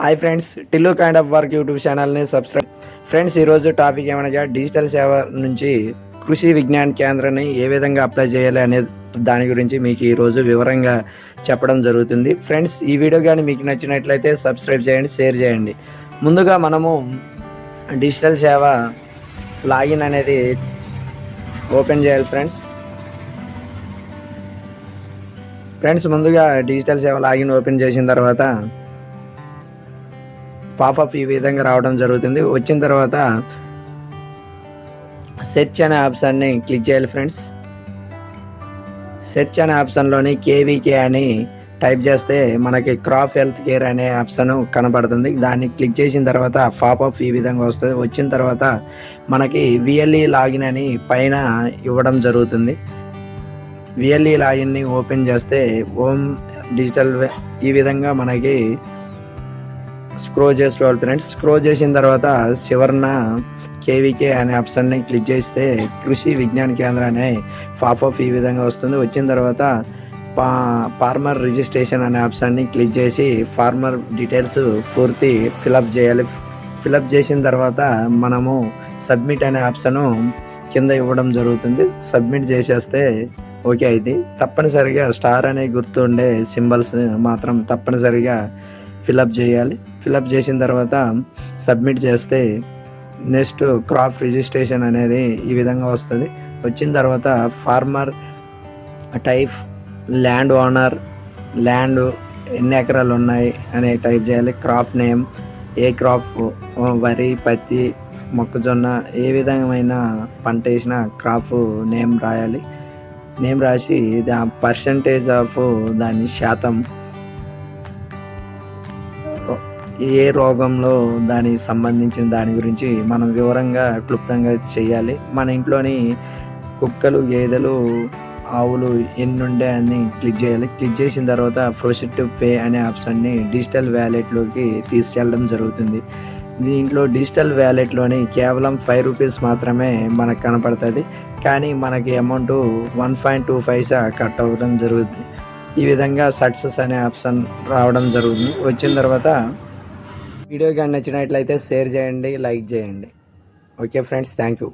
Hi friends Tillu kind of work YouTube ఛానల్ని subscribe friends ఈరోజు topic ఏమనగా digital Seva నుంచి కృషి విజ్ఞాన కేంద్రాన్ని ఏ విధంగా అప్లై చేయాలి అనే దాని గురించి మీకు ఈరోజు వివరంగా చెప్పడం జరుగుతుంది. ఫ్రెండ్స్ ఈ వీడియో కానీ మీకు నచ్చినట్లయితే సబ్స్క్రైబ్ చేయండి షేర్ చేయండి. ముందుగా మనము డిజిటల్ సేవ లాగిన్ అనేది ఓపెన్ చేయాలి ఫ్రెండ్స్ ఫ్రెండ్స్ ముందుగా డిజిటల్ సేవ లాగిన్ ఓపెన్ చేసిన తర్వాత పాపప్ ఈ విధంగా రావడం జరుగుతుంది. వచ్చిన తర్వాత సెర్చ్ అనే ఆప్షన్ని క్లిక్ చేయాలి ఫ్రెండ్స్. సెర్చ్ అనే ఆప్షన్లోని కేవీకే అని టైప్ చేస్తే మనకి క్రాప్ హెల్త్ కేర్ అనే ఆప్షన్ కనబడుతుంది. దాన్ని క్లిక్ చేసిన తర్వాత పాపప్ ఈ విధంగా వస్తుంది. వచ్చిన తర్వాత మనకి విఎల్ఈ లాగిన్ అని పైన ఇవ్వడం జరుగుతుంది. విఎల్ఈ లాగిన్ని ఓపెన్ చేస్తే ఓమ్ డిజిటల్ ఈ విధంగా మనకి స్క్రో చేసుకోవాలి ఫ్రెండ్స్ స్క్రో చేసిన తర్వాత చివరన కేవీకే అనే ఆప్షన్ని క్లిక్ చేస్తే కృషి విజ్ఞాన కేంద్రం అనే పాపప్ ఈ విధంగా వస్తుంది. వచ్చిన తర్వాత పా ఫార్మర్ రిజిస్ట్రేషన్ అనే ఆప్షన్ని క్లిక్ చేసి ఫార్మర్ డీటెయిల్స్ పూర్తి ఫిలప్ చేయాలి. ఫిలప్ చేసిన తర్వాత మనము సబ్మిట్ అనే ఆప్షను కింద ఇవ్వడం జరుగుతుంది. సబ్మిట్ చేసేస్తే ఓకే అయింది తప్పనిసరిగా స్టార్ అనే గుర్తుండే సింబల్స్ మాత్రం తప్పనిసరిగా ఫిలప్ చేయాలి. ఫిలప్ చేసిన తర్వాత సబ్మిట్ చేస్తే నెక్స్ట్ క్రాప్ రిజిస్ట్రేషన్ అనేది ఈ విధంగా వస్తుంది. వచ్చిన తర్వాత farmer type land owner land ఎన్ని ఎకరాలు ఉన్నాయి అనే టైప్ చేయాలి. క్రాప్ నేమ్ ఏ క్రాప్ వరి పత్తి మొక్కజొన్న ఏ విధమైన పంట వేసిన క్రాప్ నేమ్ రాయాలి. నేమ్ రాసి దా పర్సంటేజ్ ఆఫ్ దాని శాతం ఏ రోగంలో దానికి సంబంధించిన దాని గురించి మనం వివరంగా క్లుప్తంగా చేయాలి మన ఇంట్లోని కుక్కలు గేదెలు ఆవులు ఎన్ని ఉండే అని క్లిక్ చేయాలి. క్లిక్ చేసిన తర్వాత ప్రొసీడ్ టు పే అనే ఆప్షన్ని డిజిటల్ వ్యాలెట్లోకి తీసుకెళ్ళడం జరుగుతుంది. దీంట్లో డిజిటల్ వ్యాలెట్లోని కేవలం ఫైవ్ రూపీస్ మాత్రమే మనకు కనపడుతుంది. కానీ మనకి అమౌంట్ వన్ పాయింట్ టూ పైసా కట్ అవ్వడం జరుగుతుంది. ఈ విధంగా సక్సెస్ అనే ఆప్షన్ రావడం జరుగుతుంది. వచ్చిన తర్వాత వీడియో కానీ నచ్చినట్లయితే షేర్ చేయండి లైక్ చేయండి. Okay friends thank you